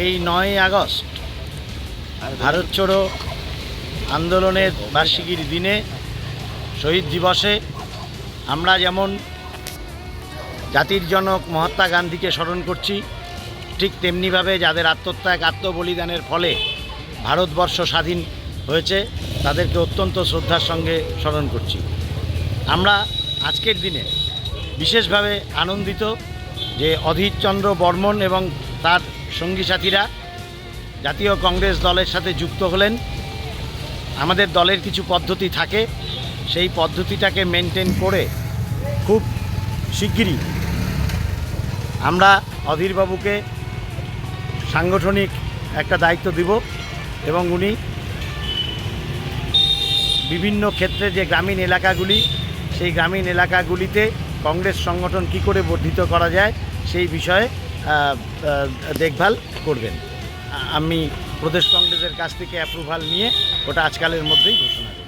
এই নয় আগস্ট ভারত ছাড়ো আন্দোলনের বার্ষিকীর দিনে শহীদ দিবসে আমরা যেমন জাতির জনক মহাত্মা গান্ধীকে স্মরণ করছি, ঠিক তেমনিভাবে যাদের আত্মত্যাগ, আত্মবলিদানের ফলে ভারতবর্ষ স্বাধীন হয়েছে, তাদেরকে অত্যন্ত শ্রদ্ধার সঙ্গে স্মরণ করছি। আমরা আজকের দিনে বিশেষভাবে আনন্দিত যে অধীরচন্দ্র বর্মন এবং তার সঙ্গী সাথীরা, জাতীয় কংগ্রেস দলের সাথে যুক্ত হলেন। আমাদের দলের কিছু পদ্ধতি থাকে, সেই পদ্ধতিটাকে মেনটেন করে খুব শিগগিরই আমরা অধীরবাবুকে সাংগঠনিক একটা দায়িত্ব দিব এবং উনি বিভিন্ন ক্ষেত্রে যে গ্রামীণ এলাকাগুলি, সেই গ্রামীণ এলাকাগুলিতে কংগ্রেস সংগঠন কি করে বর্ধিত করা যায়, সেই বিষয়ে দেখভাল করবেন। আমি প্রদেশ কংগ্রেসের কাছ থেকে অ্যাপ্রুভাল নিয়ে ওটা আজকালের মধ্যেই ঘোষণা করব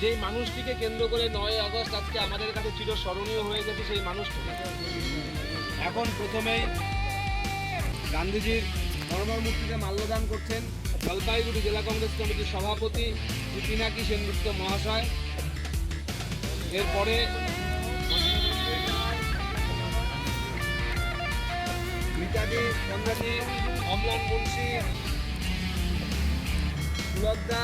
যেই মানুষটিকে কেন্দ্র করে নয় আগস্ট আজকে আমাদের কাছে চিরস্মরণীয় হয়ে গেছে সেই মানুষটি। এখন প্রথমেই গান্ধীজির মরমর মূর্তিতে মাল্যদান করছেন জলপাইগুড়ি জেলা কংগ্রেস কমিটির সভাপতি পিনাকি সেনগুপ্ত মহাশয়। এরপরে মিতাদি চন্দ্রাজি অমলান মুন্সি পুলকদা